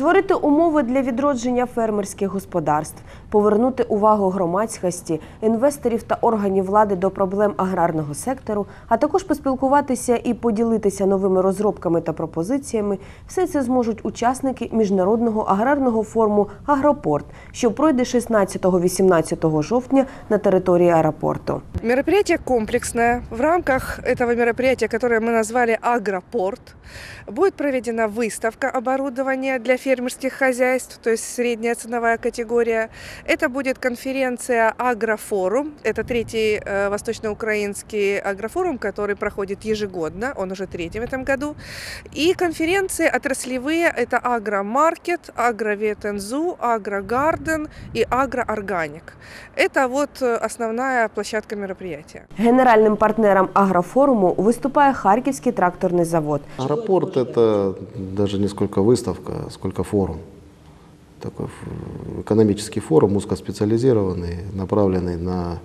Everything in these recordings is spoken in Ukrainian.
Створити умови для відродження фермерських господарств, повернути увагу громадськості, інвесторів та органів влади до проблем аграрного сектору, а також поспілкуватися і поділитися новими розробками та пропозиціями. Все це зможуть учасники міжнародного аграрного форуму Агропорт, що пройде 16-18 жовтня на території аеропорту. Мероприятие комплексное. В рамках этого мероприятия, которое мы назвали «Агропорт», будет проведена выставка оборудования для фермерских хозяйств, то есть средняя ценовая категория. Это будет конференция «Агрофорум». Это третий э, восточноукраинский агрофорум, который проходит ежегодно, он уже третий в этом году. И конференции отраслевые – это «Агромаркет», «Агроветензу», «Агрогарден» и «Агроорганик». Это вот э, основная площадка мероприятия. Генеральним партнером агрофоруму виступає Харківський тракторний завод. Аэропорт – это даже не сколько выставка, сколько форум. Такой экономический форум, узкоспециализированный, направленный на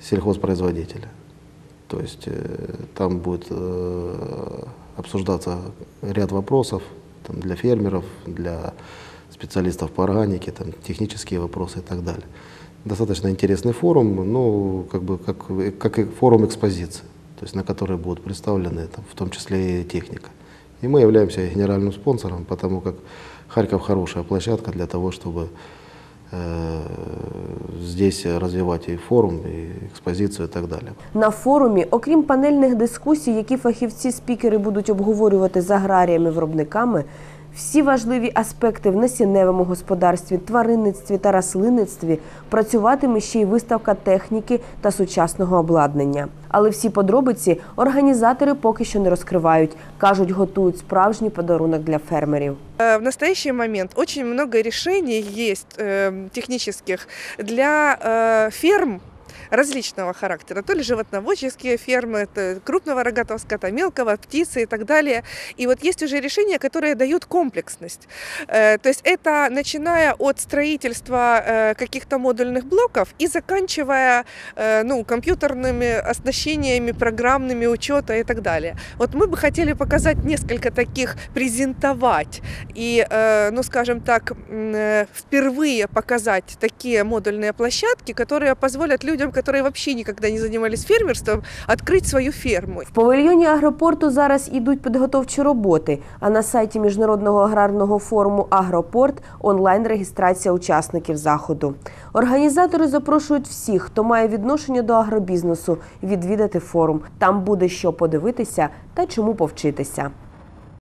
сельхозпроизводителя. То есть э, там будет э, обсуждаться ряд вопросов там, для фермеров, для специалистов по органике, там, технические вопросы и так далее. Достаточно интересный форум, ну, как бы как, как и форум экспозиции, то есть на который будут представлены там, в том числе и техника. И мы являемся генеральным спонсором, потому как Харьков хорошая площадка для того, чтобы э, здесь развивать и форум, и экспозицию и так далее. На форумі, окрім панельних дискусій, які фахівці-спікери будуть обговорювати з аграріями-виробниками, всі важливі аспекти в насінневому господарстві, тваринництві та рослинництві працюватиме ще й виставка техніки та сучасного обладнання. Але всі подробиці організатори поки що не розкривають. кажуть, готують справжній подарунок для фермерів. Э, В настоящий момент очень много решений есть э, технических для э, ферм Различного характера, то ли животноводческие фермы, крупного рогатого скота, мелкого, птицы и так далее. И вот есть уже решения, которые дают комплексность. Э, То есть это начиная от строительства э, каких-то модульных блоков и заканчивая э, ну, компьютерными оснащениями, программными учета и так далее. Вот мы бы хотели показать несколько таких, презентовать и, ну скажем так, впервые показать такие модульные площадки, которые позволят людям, которые вообще никогда не занимались фермерством, открыть свою ферму. В павільйоні агропорту зараз ідуть підготовчі роботи. А на сайті міжнародного аграрного форуму Агропорт онлайн реєстрація учасників заходу. Організатори запрошують всіх, хто має відношення до агробізнесу, відвідати форум. Там буде що подивитися та чому повчитися.